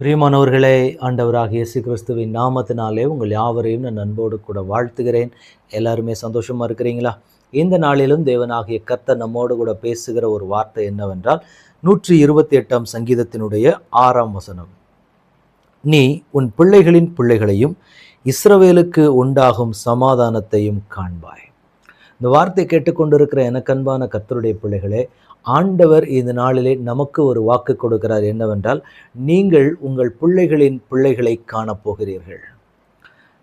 பிரியமானவர்களே ஆண்டவராக இயேசு கிறிஸ்துவின் நாமத்தினாலே உங்கள் யாவரையும் நான் அன்போடு கூட வாழ்த்துகிறேன். எல்லாருமே சந்தோஷமாக இருக்கிறீங்களா? இந்த நாளிலும் தேவனாகிய கர்த்தர் நம்மோடு கூட பேசுகிற ஒரு வார்த்தை என்னவென்றால் நூற்றி இருபத்தி எட்டாம் சங்கீதத்தினுடைய ஆறாம் வசனம். நீ உன் பிள்ளைகளின் பிள்ளைகளையும் இஸ்ரவேலுக்கு உண்டாகும் சமாதானத்தையும் காண்பாய். இந்த வார்த்தை கேட்டுக்கொண்டிருக்கிற எனக்கன்பான கத்தருடைய பிள்ளைகளே ஆண்டவர் இந்த நாளிலே நமக்கு ஒரு வாக்கு கொடுக்கிறார் என்னவென்றால் நீங்கள் உங்கள் பிள்ளைகளின் பிள்ளைகளை காணப்போகிறீர்கள்.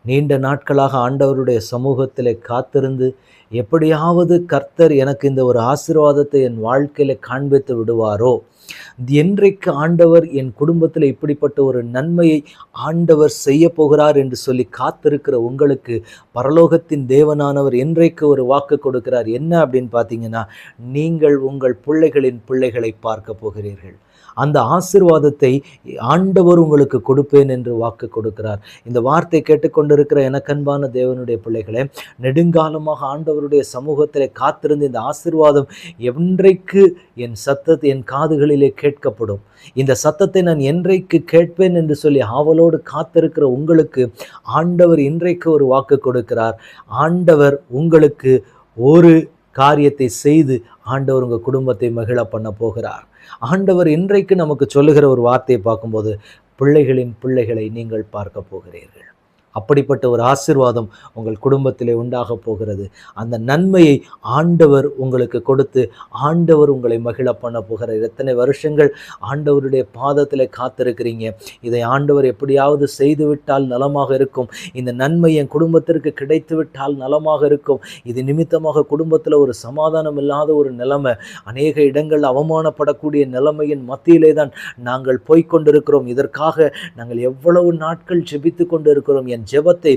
நீண்ட நாட்களாக ஆண்டவருடைய சமூகத்தில் காத்திருந்து எப்படியாவது கர்த்தர் எனக்கு இந்த ஒரு ஆசீர்வாதத்தை என் வாழ்க்கையில் காண்பித்து விடுவாரோ? என்றைக்கு ஆண்டவர் என் குடும்பத்தில் இப்படிப்பட்ட ஒரு நன்மையை ஆண்டவர் செய்ய போகிறார் என்று சொல்லி காத்திருக்கிற உங்களுக்கு பரலோகத்தின் தேவனானவர் என்றைக்கு ஒரு வாக்கு கொடுக்கிறார்? என்ன அப்படின்னு பார்த்தீங்கன்னா நீங்கள் உங்கள் பிள்ளைகளின் பிள்ளைகளை பார்க்க போகிறீர்கள். அந்த ஆசிர்வாதத்தை ஆண்டவர் உங்களுக்கு கொடுப்பேன் என்று வாக்கு கொடுக்கிறார். இந்த வார்த்தை கேட்டுக்கொண்டு இருக்கிற எனக்கன்பான தேவனுடைய பிள்ளைகளே நெடுங்காலமாக ஆண்டவருடைய சமூகத்தில் காத்திருந்த இந்த ஆசிர்வாதம் என்றைக்கு என் சத்தத்தை என் காதுகளிலே கேட்கப்படும். இந்த சத்தத்தை நான் என்றைக்கு கேட்பேன் என்று சொல்லி ஆவலோடு காத்திருக்கிற உங்களுக்கு ஆண்டவர் இன்றைக்கு ஒரு வாக்கு கொடுக்கிறார். ஆண்டவர் உங்களுக்கு ஒரு காரியத்தை செய்து ஆண்டவர் உங்கள் குடும்பத்தை மகிழ பண்ண போகிறார். ஆண்டவர் இன்றைக்கு நமக்கு சொல்லுகிற ஒரு வார்த்தையை பார்க்கும்போது பிள்ளைகளின் பிள்ளைகளை நீங்கள் பார்க்க போகிறீர்கள். அப்படிப்பட்ட ஒரு ஆசிர்வாதம் உங்கள் குடும்பத்திலே உண்டாக போகிறது. அந்த நன்மையை ஆண்டவர் உங்களுக்கு கொடுத்து ஆண்டவர் உங்களை மகிழ பண்ண போகிறார். எத்தனை வருஷங்கள் ஆண்டவருடைய பாதத்தில் காத்திருக்கிறீங்க. இதை ஆண்டவர் எப்படியாவது செய்துவிட்டால் நலமாக இருக்கும். இந்த நன்மை என் குடும்பத்திற்கு கிடைத்துவிட்டால் நலமாக இருக்கும். இது நிமித்தமாக குடும்பத்தில் ஒரு சமாதானம் இல்லாத ஒரு நிலைமை அநேக இடங்கள் அவமானப்படக்கூடிய நிலைமையின் மத்தியிலே தான் நாங்கள் போய்கொண்டிருக்கிறோம் இதற்காக நாங்கள் எவ்வளவு நாட்கள் ஜெபித்து கொண்டு இருக்கிறோம் என் ஜெபத்தை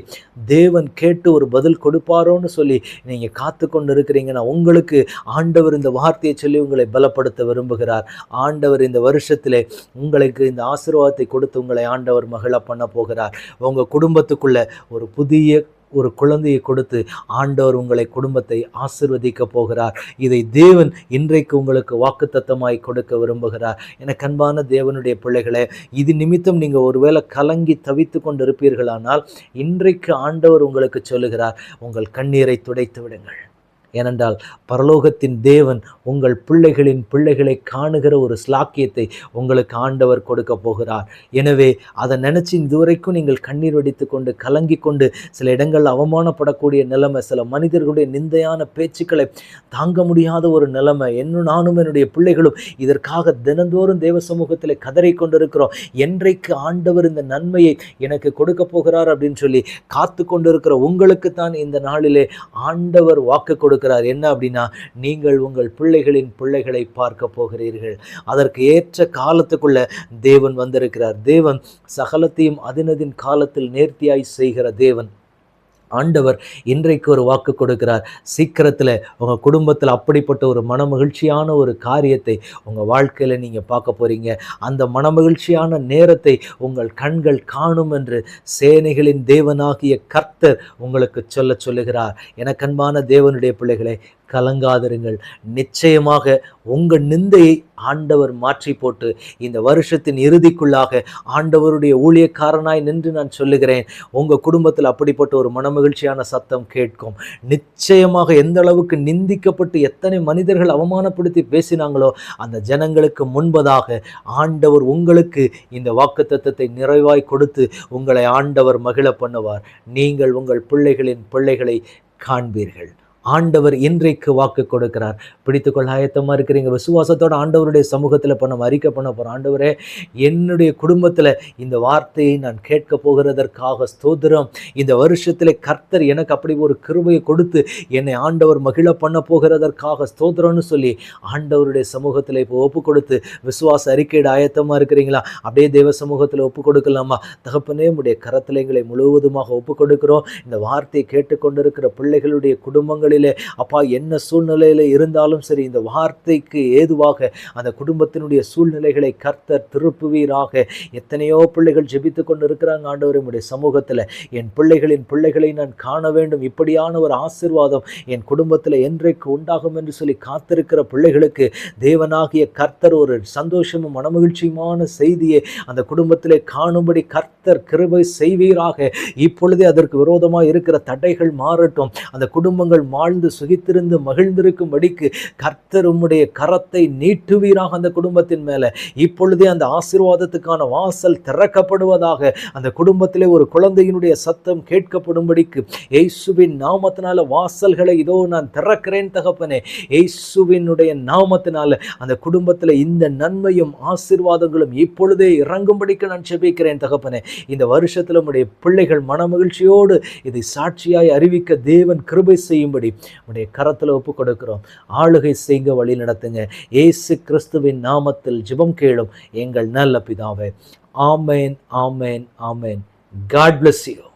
தேவன் கேட்டு ஒரு பதில் கொடுப்பாரோன்னு சொல்லி நீங்கள் காத்து கொண்டு இருக்கிறீங்கன்னா உங்களுக்கு ஆண்டவர் இந்த வார்த்தையை சொல்லி உங்களை பலப்படுத்த விரும்புகிறார். ஆண்டவர் இந்த வருஷத்தில் உங்களுக்கு இந்த ஆசீர்வாதத்தை கொடுத்து உங்களை ஆண்டவர் மகிழ பண்ண போகிறார். உங்கள் குடும்பத்துக்குள்ள ஒரு புதிய ஒரு குழந்தையை கொடுத்து ஆண்டவர் உங்களை குடும்பத்தை ஆசிர்வதிக்க போகிறார். இதை தேவன் இன்றைக்கு உங்களுக்கு வாக்குத்தத்தமாய் கொடுக்க விரும்புகிறார். என கண்பான தேவனுடைய பிள்ளைகளே இது நிமித்தம் நீங்கள் ஒருவேளை கலங்கி தவித்து கொண்டு இருப்பீர்களானால் இன்றைக்கு ஆண்டவர் உங்களுக்கு சொல்லுகிறார் உங்கள் கண்ணீரை துடைத்து விடுங்கள். ஏனென்றால் பரலோகத்தின் தேவன் உங்கள் பிள்ளைகளின் பிள்ளைகளை காணுகிற ஒரு ஸ்லாக்கியத்தை உங்களுக்கு ஆண்டவர் கொடுக்க போகிறார். எனவே அதை நினச்சி இதுவரைக்கும் நீங்கள் கண்ணீர் வடித்து கொண்டு கலங்கி கொண்டு சில இடங்கள் அவமானப்படக்கூடிய நிலைமை சில மனிதர்களுடைய நிந்தையான பேச்சுக்களை தாங்க முடியாத ஒரு நிலைமை என்னும் நானும் என்னுடைய பிள்ளைகளும் இதற்காக தினந்தோறும் தேவ சமூகத்தில் கதறி கொண்டிருக்கிறோம். என்றைக்கு ஆண்டவர் இந்த நன்மையை எனக்கு கொடுக்க போகிறார் அப்படின்னு சொல்லி காத்து கொண்டிருக்கிற உங்களுக்கு தான் இந்த நாளிலே ஆண்டவர் வாக்கு கொடுக்கிறார். என்ன அப்படின்னா நீங்கள் உங்கள் பிள்ளைகளின் பிள்ளைகளை பார்க்க போகிறீர்கள். அதற்கு ஏற்ற காலத்துக்குள்ள தேவன் வந்திருக்கிறார். தேவன் சகலத்தையும் அதினதின் காலத்தில் நேர்த்தியாய் செய்கிற தேவன். ஆண்டவர் இன்றைக்கு ஒரு வாக்கு கொடுக்கிறார். சீக்கிரத்தில் உங்கள் குடும்பத்தில் அப்படிப்பட்ட ஒரு மனமகிழ்ச்சியான ஒரு காரியத்தை உங்கள் வாழ்க்கையில் நீங்கள் பார்க்க போகிறீங்க அந்த மனமகிழ்ச்சியான நேரத்தை உங்கள் கண்கள் காணும் என்று சேனைகளின் தேவனாகிய கர்த்தர் உங்களுக்கு சொல்ல சொல்லுகிறார். எனக்கன்பான தேவனுடைய பிள்ளைகளை கலங்காதிருங்கள். நிச்சயமாக உங்கள் நிந்தையை ஆண்டவர் மாற்றி போட்டு இந்த வருஷத்தின் இறுதிக்குள்ளாக ஆண்டவருடைய ஊழியக்காரனாய் நின்று நான் சொல்லுகிறேன். உங்கள் குடும்பத்தில் அப்படிப்பட்ட ஒரு மனமகிழ்ச்சியான சத்தம் கேட்கும். நிச்சயமாக எந்த அளவுக்கு நிந்திக்கப்பட்டு எத்தனை மனிதர்கள் அவமானப்படுத்தி பேசினாங்களோ அந்த ஜனங்களுக்கு முன்பதாக ஆண்டவர் உங்களுக்கு இந்த வாக்குத்தத்தத்தை நிறைவாய் கொடுத்து உங்களை ஆண்டவர் மகிழ பண்ணுவார். நீங்கள் உங்கள் பிள்ளைகளின் பிள்ளைகளை காண்பீர்கள். ஆண்டவர் இன்றைக்கு வாக்கு கொடுக்கிறார். பிடித்துக்கொள்ள ஆயத்தமாக இருக்கிறீங்க. விசுவாசத்தோட ஆண்டவருடைய சமூகத்தில் இப்போ நம்ம அறிக்கை பண்ண போகிறோம் ஆண்டவரே என்னுடைய குடும்பத்தில் இந்த வார்த்தையை நான் கேட்க போகிறதற்காக ஸ்தோதிரம் இந்த வருஷத்தில் கர்த்தர் எனக்கு அப்படி ஒரு கிருபையை கொடுத்து என்னை ஆண்டவர் மகிழ பண்ண போகிறதற்காக ஸ்தோதிரம்னு சொல்லி ஆண்டவருடைய சமூகத்தில் இப்போ ஒப்பு கொடுத்து விசுவாச அறிக்கையிட ஆயத்தமாக இருக்கிறீங்களா? அப்படியே தேவ சமூகத்தில் ஒப்பு கொடுக்கலாமா? தகப்பனே உடைய கரத்தில் எங்களை முழுவதுமாக ஒப்பு கொடுக்கிறோம். இந்த வார்த்தையை கேட்டுக்கொண்டிருக்கிற பிள்ளைகளுடைய குடும்பங்கள் குடும்பங்களிலே அப்பா என்ன சூழ்நிலையில் இருந்தாலும் சரி இந்த வார்த்தைக்கு ஏதுவாக அந்த குடும்பத்தினுடைய சூழ்நிலைகளை கர்த்தர் திருப்புவீராக. எத்தனையோ பிள்ளைகள் ஜெபித்து கொண்டு இருக்கிறாங்க ஆண்டவர் உடைய சமூகத்தில். என் பிள்ளைகளின் பிள்ளைகளை நான் காண வேண்டும். இப்படியான ஒரு ஆசிர்வாதம் என் குடும்பத்தில் என்றைக்கு உண்டாகும் என்று சொல்லி காத்திருக்கிற பிள்ளைகளுக்கு தேவனாகிய கர்த்தர் ஒரு சந்தோஷமும் மனமகிழ்ச்சியுமான செய்தியை அந்த குடும்பத்திலே காணும்படி கர்த்தர் கிருபை செய்வீராக. இப்பொழுதே அதற்கு விரோதமாக இருக்கிற தடைகள் மாறட்டும். அந்த குடும்பங்கள் வாழ்ந்து சுகித்திருந்து மகிழ்ந்திருக்கும்படிக்கு கர்த்தர் உம்முடைய கரத்தை நீட்டுவீராக அந்த குடும்பத்தின் மேலே. இப்பொழுதே அந்த ஆசீர்வாதத்துக்கான வாசல் திறக்கப்படுவதாக அந்த குடும்பத்திலே ஒரு குழந்தையினுடைய சத்தம் கேட்கப்படும்படிக்கு எய்சுவின் நாமத்தினால வாசல்களை இதோ நான் திறக்கிறேன் தகப்பனே. எய்சுவினுடைய நாமத்தினால அந்த குடும்பத்தில் இந்த நன்மையும் ஆசீர்வாதங்களும் இப்பொழுதே இறங்கும்படிக்கு நான் செபிக்கிறேன் தகப்பனே. இந்த வருஷத்தில் உடைய பிள்ளைகள் மனமகிழ்ச்சியோடு இதை சாட்சியாய் அறிவிக்க தேவன் கிருபை செய்யும்படி உடைய கரத்தில் ஒப்பு கொடுக்கிறோம் ஆளுகை செய்ய வழி நடத்துங்க. ஏசு கிறிஸ்துவின் நாமத்தில் ஜிபம் கேளும் எங்கள் நல்ல பிதாவே. ஆமேன் ஆமேன் ஆமேன். God bless you